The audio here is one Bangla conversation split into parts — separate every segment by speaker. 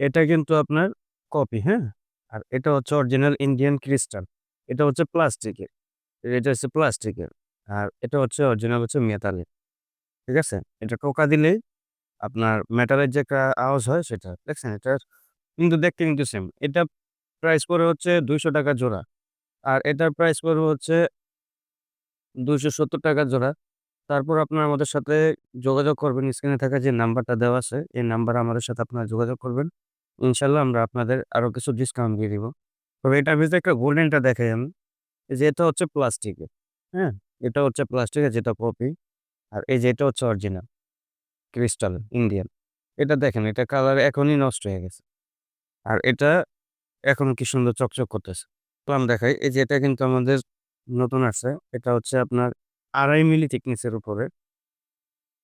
Speaker 1: এটা কিন্তু আপনার কপি, হ্যাঁ? আর এটা হচ্ছে অরিজিনাল ইন্ডিয়ান ক্রিস্টাল। এটা হচ্ছে প্লাস্টিকের। এটা হচ্ছে প্লাস্টিকের। আর এটা হচ্ছে অরিজিনাল হচ্ছে মেটালের। ঠিক আছে? এটা টোকা দিলেই আপনার মেটালের যে আওয়াজ হয় সেটা। দেখছেন? এটার কিন্তু দেখতে কিন্তু সেম। এটা প্রাইস পরে হচ্ছে ৳২০০ জোড়া। আর এটার প্রাইস পড়বে হচ্ছে ৳২৭০ জোড়া। তারপর আপনারা আমাদের সাথে যোগাযোগ করবেন। স্ক্রিনে থাকা যে নাম্বারটা দেওয়া আছে, এই নাম্বারে আমাদের সাথে আপনারা যোগাযোগ করবেন। ইনশাল্লাহ আমরা আপনাদের আরও কিছু ডিসকাউন্ট দিয়ে দিব। তবে এটার ভিতরে একটা গোল্ডেনটা দেখাই আমি। যে এটা হচ্ছে প্লাস্টিকের, হ্যাঁ? এটা হচ্ছে প্লাস্টিকের যেটা কপি। আর এই যে এটা হচ্ছে অরিজিনাল ক্রিস্টাল ইন্ডিয়ান। এটা দেখেন এটা কালার এখনই নষ্ট হয়ে গেছে। আর এটা এখন কি সুন্দর চকচক করতেছে। তো আমি দেখাই এই যে এটা কিন্তু আমাদের নতুন আছে এটা হচ্ছে আপনার ২.৫ মিলি থিকনেসের উপরে।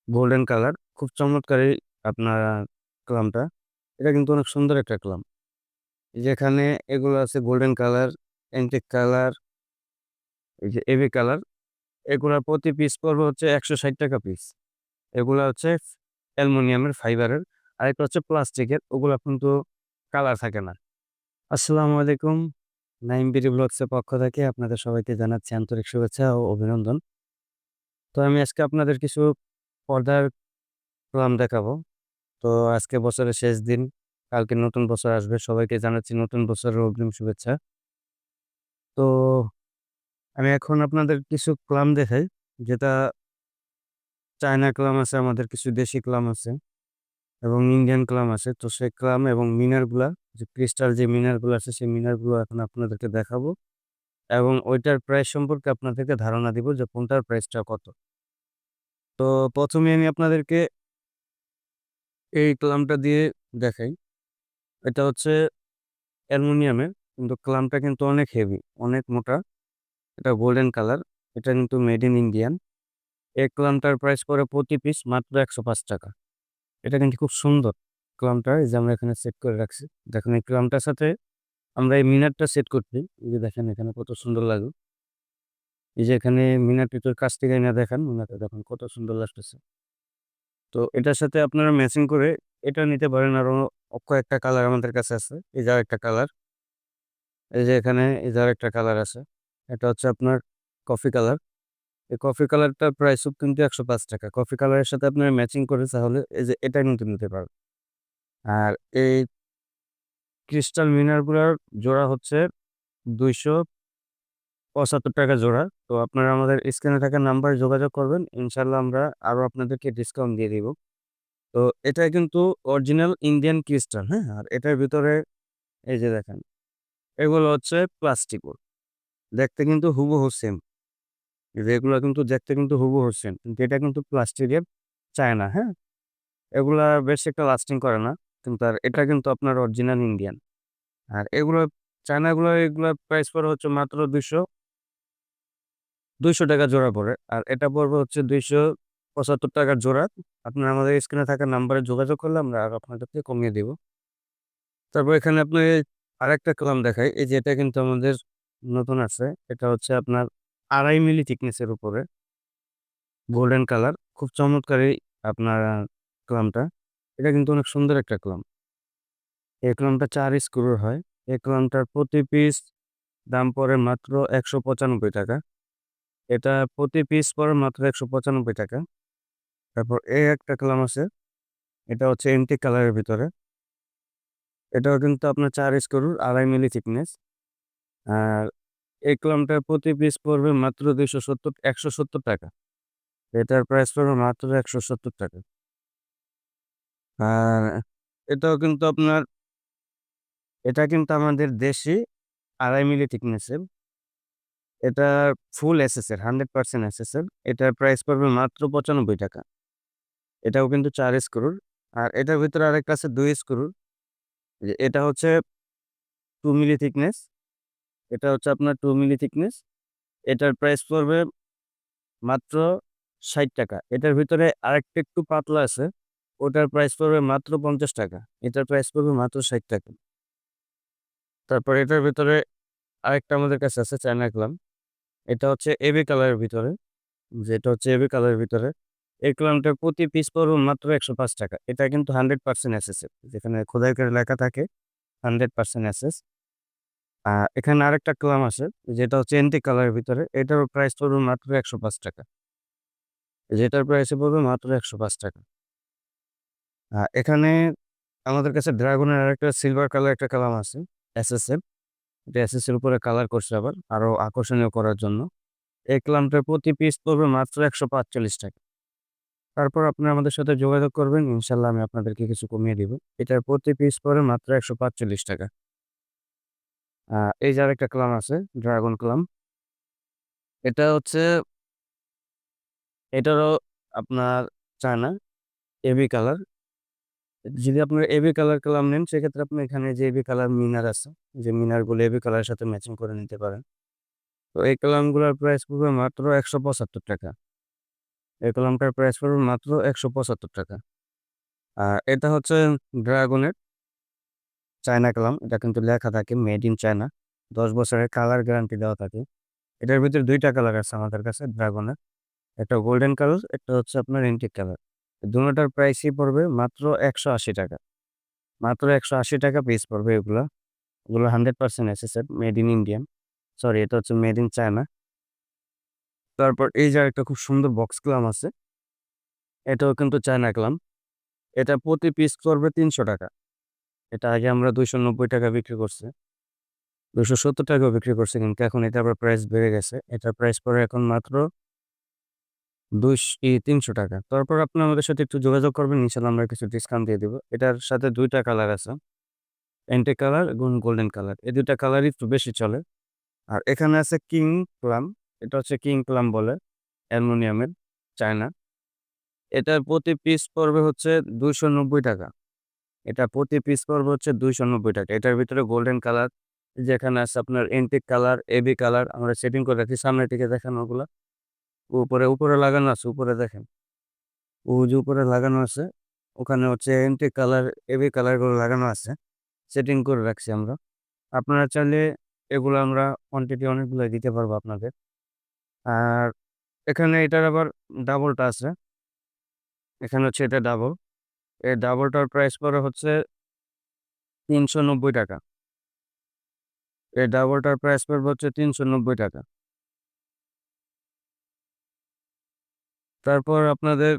Speaker 1: Golden colour. খুব চমৎকার এই আপনার ক্লামটা। এটা কিন্তু অনেক সুন্দর একটা ক্লাম। যেখানে এগুলো আছে গোল্ডেন কালার, অ্যান্টিক কালার, এই যে এবি কালার। এগুলার প্রতি পিস পড়বে হচ্ছে ৳১৬০ পিস। এগুলা হচ্ছে অ্যালুমিনিয়ামের ফাইবারের। আর একটা হচ্ছে প্লাস্টিকের। ওগুলা কিন্তু কালার থাকে না। আসসালামু আলাইকুম। নাইম বিডি ব্লগসের পক্ষ থেকে আপনাদের সবাইকে জানাচ্ছি আন্তরিক শুভেচ্ছা ও অভিনন্দন। তো আমি আজকে আপনাদের কিছু পর্দার ক্লাম দেখাবো। তো আজকে বছরের শেষ দিন। কালকে নতুন বছর আসবে। সবাইকে জানাচ্ছি নতুন বছরের অগ্রিম শুভেচ্ছা। তো আমি এখন আপনাদের কিছু ক্লাম দেখাই। যেটা চায়না ক্লাম আছে, আমাদের কিছু দেশি ক্লাম আছে এবং ইন্ডিয়ান ক্লাম আছে। তো সেই ক্লাম এবং মিনারগুলা যে ক্রিস্টাল যে মিনারগুলো আছে সেই মিনারগুলো এখন আপনাদেরকে দেখাবো। এবং ওইটার প্রাইস সম্পর্কে আপনাদেরকে ধারণা দিব যে কোনটার প্রাইসটা কত। তো প্রথমে আমি আপনাদেরকে এই ক্লামটা দিয়ে দেখাই। এটা হচ্ছে অ্যালুমিনিয়ামের কিন্তু ক্লামটা কিন্তু অনেক হেভি, অনেক মোটা। এটা গোল্ডেন কালার। এটা কিন্তু মেড ইন ইন্ডিয়ান। এই ক্লামটার প্রাইস করে প্রতি পিস মাত্র ৳১০৫ এটা কিন্তু খুব সুন্দর ক্লামটা। এই যে আমরা এখানে সেট করে রাখছি। দেখেন এই ক্লামটার সাথে আমরা এই মিনারটা সেট করছি। এই যে দেখেন এখানে কত সুন্দর লাগে। এই যে এখানে মিনারটা একটু কাছ থেকে এনে দেখান। মিনারটা দেখুন কত সুন্দর লাগতেছে। তো এটার সাথে আপনারা ম্যাচিং করে এটা নিতে পারেন। আরও কয়েকটা কালার আমাদের কাছে আছে। এই যে একটা কালার। এই যে এখানে এই যে আরেকটা কালার আছে। এটা হচ্ছে আপনার কফি কালার। এই কফি কালারটার প্রাইসও কিন্তু ৳১০৫ কফি কালারের সাথে আপনারা ম্যাচিং করে তাহলে এই যে এটা কিন্তু নিতে পারবেন। আর এই ক্রিস্টাল মিনারগুলার জোড়া হচ্ছে ৳২৭৫ জোড়া। তো আপনারা আমাদের স্ক্রিনে থাকা নাম্বারে যোগাযোগ করবেন। ইনশাল্লাহ আমরা আরও আপনাদেরকে ডিসকাউন্ট দিয়ে দিব। তো এটা কিন্তু অরিজিনাল ইন্ডিয়ান ক্রিস্টাল, হ্যাঁ? আর এটার ভিতরে এই যে দেখেন এগুলো হচ্ছে প্লাস্টিকের। দেখতে কিন্তু হুবহু সেম। এগুলা কিন্তু দেখতে কিন্তু হুবহু সেম। কিন্তু এটা কিন্তু প্লাস্টিকের চায়না, হ্যাঁ? এগুলা বেশি একটা লাস্টিং করে না। কিন্তু আর এটা কিন্তু আপনার অরিজিনাল ইন্ডিয়ান। আর এগুলো চায়নাগুলো এগুলার প্রাইস পড়ে হচ্ছে মাত্র ২০০ ৳২০০ জোড়া পড়ে। আর এটা পড়বে হচ্ছে ৳২৭৫ জোড়া। আপনারা আমাদের স্ক্রিনে থাকা নাম্বারে যোগাযোগ করলে আমরা আরও আপনাদেরকে কমিয়ে দিব। তারপর এখানে আপনি আরেকটা ক্লাম দেখাই। এই যে এটা কিন্তু আমাদের নতুন আছে এটা হচ্ছে আপনার ২.৫ মিলি থিকনেসের উপরে। Golden colour. খুব চমৎকার আপনার ক্লামটা। এটা কিন্তু অনেক সুন্দর একটা ক্লাম। এই ক্লামটা ৪ স্ক্রুর হয়। এই ক্লামটার প্রতি পিস দাম পড়ে মাত্র ৳১৯৫ এটা প্রতি পিস পড়ে মাত্র ৳১৯৫ তারপর এই একটা ক্লাম আছে। এটা হচ্ছে অ্যান্টিক কালারের ভিতরে। এটাও কিন্তু আপনার ৪ স্ক্রুর ২.৫ মিলি থিকনেস। আর এই ক্লামটার প্রতি পিস পড়বে মাত্র ৳২৭০ ৳১৭০ এটার প্রাইস পড়বে মাত্র ৳১৭০ আর এটাও কিন্তু আপনার, এটা কিন্তু আমাদের দেশি ২.৫ মিলি থিকনেসের। এটা ফুল এসএসের 100% এসএসের। এটার প্রাইস পড়বে মাত্র ৳৯৫ এটাও কিন্তু ৪ স্ক্রুর। আর এটার ভিতরে আরেকটা আছে ২ স্ক্রুর। এটা হচ্ছে টু মিলি থিকনেস। এটা হচ্ছে আপনার টু মিলি থিকনেস। এটার প্রাইস পড়বে মাত্র ৳৬০ এটার ভিতরে আরেকটা একটু পাতলা আছে। ওটার প্রাইস পড়বে মাত্র ৳৫০ এটার প্রাইস পড়বে মাত্র ৳৬০ তারপর এটার ভিতরে আরেকটা আমাদের কাছে আছে চায়না ক্লাম। এটা হচ্ছে এবি কালারের ভিতরে। যেটা হচ্ছে এবি কালারের ভিতরে। এই ক্লামটার প্রতি পিস পড়বে মাত্র একশো পাঁচ টাকা। এটা কিন্তু হান্ড্রেড পার্সেন্ট এসএস যেখানে খোদাই করে লেখা থাকে হান্ড্রেড পার্সেন্ট এসএস আর এখানে আরেকটা ক্লাম আছে, যেটা হচ্ছে এন্টি কালারের ভিতরে। এটারও প্রাইস পড়বে মাত্র একশো পাঁচ টাকা। যেটার প্রাইসে পড়বে মাত্র একশো পাঁচ টাকা। এখানে আমাদের কাছে ড্রাগনের আরেকটা সিলভার কালার একটা কালাম আছে এসএস এর উপরে কালার করছে আবার, আরও আকর্ষণীয় করার জন্য। এই ক্লামটার প্রতি পিস পড়বে মাত্র একশো পাঁচচল্লিশ টাকা। তারপর আপনারা আমাদের সাথে যোগাযোগ করবেন, ইনশাল্লাহ আমি আপনাদেরকে কিছু কমিয়ে দিব। এটার প্রতি পিস পড়ে মাত্র একশো পাঁচচল্লিশ টাকা। এই যে আরেকটা ক্লাম আছে, ড্রাগন ক্লাম। এটা হচ্ছে, এটারও আপনার চায়না এবি কালার। যদি আপনার এবি কালার কালাম নেন, সেক্ষেত্রে আপনি এখানে যে এবি কালার মিনার আছে, যে মিনারগুলো এবি কালারের সাথে ম্যাচিং করে নিতে পারেন। তো এই কলামগুলোর প্রাইস পড়বে মাত্র একশো পঁচাত্তর টাকা। এই কলামটার প্রাইস পড়বে মাত্র একশো পঁচাত্তর টাকা। আর এটা হচ্ছে ড্রাগনের চায়না কলাম। এটা কিন্তু লেখা থাকে মেড ইন চায়না। দশ বছরের কালার গ্যারান্টি দেওয়া থাকে। এটার ভিতরে দুইটা কালার আছে আমাদের কাছে, ড্রাগনের। একটা গোল্ডেন কালার, একটা হচ্ছে আপনার এন্টিক কালার। দুটোটার প্রাইসই পড়বে মাত্র একশো আশি টাকা। মাত্র একশো আশি টাকা পিস পড়বে এগুলো। এগুলো হান্ড্রেড পার্সেন্ট এসেসের মেড ইন ইন্ডিয়ান সরি এটা হচ্ছে মেড ইন চায়না তারপর এই যে একটা খুব সুন্দর বক্স ক্লাম আছে। এটাও কিন্তু চায়না ক্লাম এটা প্রতি পিস করবে তিনশো টাকা। এটা আগে আমরা দুইশো নব্বই টাকা বিক্রি করছি। দুশো সত্তর টাকাও বিক্রি করছি কিন্তু এখন এটা আবার প্রাইস বেড়ে গেছে। এটার প্রাইস পড়ে এখন মাত্র দুইশ তিনশো টাকা। তারপর আপনি আমাদের সাথে একটু যোগাযোগ করবেন, ইনশাল্লাহ আমরা কিছু ডিসকাউন্ট দিয়ে দিব। এটার সাথে দুইটা কালার আছে। এন্টে কালার এবং গোল্ডেন কালার এই দুইটা কালারই একটু বেশি চলে। আর এখানে আছে কিং প্লাম এটা হচ্ছে কিং প্লাম বলে, অ্যালুমিনিয়ামের, চায়না। এটার প্রতি পিস পড়বে হচ্ছে দুইশো নব্বই টাকা। এটা প্রতি পিস পড়বে হচ্ছে দুইশো নব্বই টাকা। এটার ভিতরে গোল্ডেন কালার যেখানে আছে আপনার এন্টিক কালার এবি কালার আমরা সেটিং করে রাখি, সামনের দিকে দেখানো ওগুলা। উপরে উপরে লাগানো আছে, উপরে দেখেন। যে উপরে লাগানো আছে, ওখানে হচ্ছে এন্টিক কালার এবি কালারগুলো লাগানো আছে। সেটিং করে রাখছি আমরা। আপনারা চাইলে এগুলো আমরা কোয়ান্টিটি অনেকগুলো দিতে পারব আপনাদের। আর এখানে এটার আবার ডাবলটা আছে। এখানে হচ্ছে এটা ডাবল এই ডাবলটার প্রাইস পড়ে হচ্ছে তিনশো নব্বই টাকা। এই ডাবলটার প্রাইস পড়বে হচ্ছে তিনশো নব্বই টাকা। তারপর আপনাদের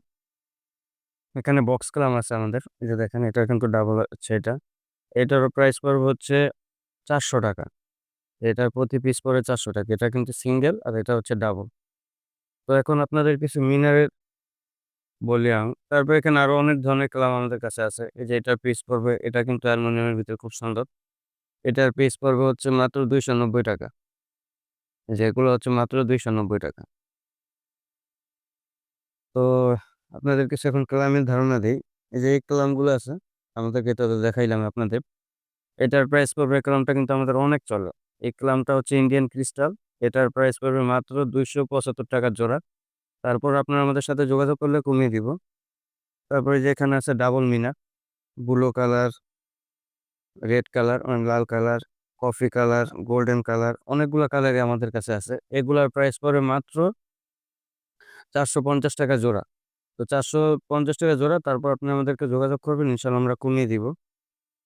Speaker 1: এখানে বক্স কালাম আছে আমাদের। এই যে দেখেন, এটা কিন্তু ডাবল হচ্ছে এটা। এটারও প্রাইস পড়বে হচ্ছে চারশো টাকা। এটার প্রতি পিস পড়ে চারশো টাকা। এটা কিন্তু সিঙ্গেল আর এটা হচ্ছে ডাবল তো এখন আপনাদের কিছু মিনারের বলি আমি। তারপর এখানে আরও অনেক ধরনের কালাম আমাদের কাছে আছে। এই যে এটার পিস পড়বে, এটা কিন্তু অ্যালুমিনিয়ামের ভিতরে খুব সুন্দর। এটার পিস পড়বে হচ্ছে মাত্র দুইশো নব্বই টাকা। যেগুলো হচ্ছে মাত্র দুইশো নব্বই টাকা। তো আপনাদের কিছু এখন কালামের ধারণা দিই। এই যে এই কালামগুলো আছে আমাদেরকে তো দেখাইলাম আপনাদের। এটার প্রাইস পড়বে কালামটা কিন্তু আমাদের অনেক চলে। এই কালামটা হচ্ছে ইন্ডিয়ান ক্রিস্টাল এটার প্রাইস পড়বে মাত্র দুইশো পঁচাত্তর টাকার জোড়া। তারপর আপনারা আমাদের সাথে যোগাযোগ করলে কমিয়ে দিব। তারপরে যে এখানে আছে ডাবল মিনার ব্লু কালার রেড কালার লাল colour coffee colour golden colour অনেকগুলো কালারই আমাদের কাছে আছে। এগুলার প্রাইস পড়ে মাত্র চারশো পঞ্চাশ টাকা জোড়া। তো চারশো পঞ্চাশ টাকা জোড়া, তারপর আপনি আমাদেরকে যোগাযোগ করবেন ইনশাল্লাহ আমরা কমিয়ে দিব।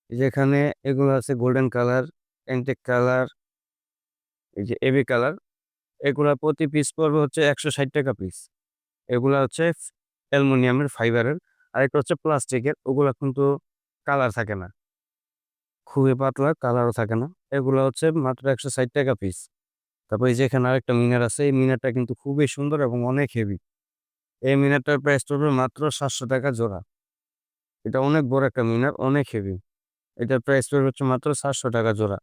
Speaker 1: যেখানে এগুলো আছে গোল্ডেন কালার এন্টেক কালার এই যে এবি কালার এগুলা প্রতি পিস পড়বে হচ্ছে একশো ষাট টাকা পিস এগুলা হচ্ছে অ্যালুমিনিয়ামের ফাইবারের আরেকটা হচ্ছে প্লাস্টিকের ওগুলা কিন্তু কালার থাকে না। খুবই পাতলা কালারও থাকে না। এগুলো হচ্ছে মাত্র একশো ষাট টাকা পিস তারপর এই যে এখানে আরেকটা মিনার আছে, এই মিনারটা কিন্তু খুবই সুন্দর এবং অনেক হেভি এই মিনারটার প্রাইস পড়বে মাত্র সাতশো টাকা জোড়া। এটা অনেক বড় একটা মিনার, অনেক হেভি এটার প্রাইস পড়বে হচ্ছে মাত্র সাতশো টাকা জোড়া।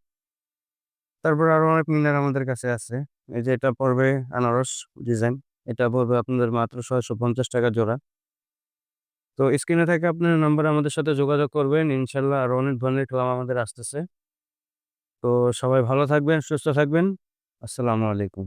Speaker 1: তারপর আরও অনেক মিনার আমাদের কাছে আছে। এই যে এটা পড়বে আনারস ডিজাইন এটা পড়বে আপনাদের মাত্র ছয়শো পঞ্চাশ টাকা জোড়া। তো স্ক্রিনে থেকে আপনার নাম্বার আমাদের সাথে যোগাযোগ করবেন, ইনশাল্লাহ আরও অনেক ধরনের ক্লাম আমাদের আসতেছে। তো সবাই ভালো থাকবেন, সুস্থ থাকবেন। আসসালামু আলাইকুম।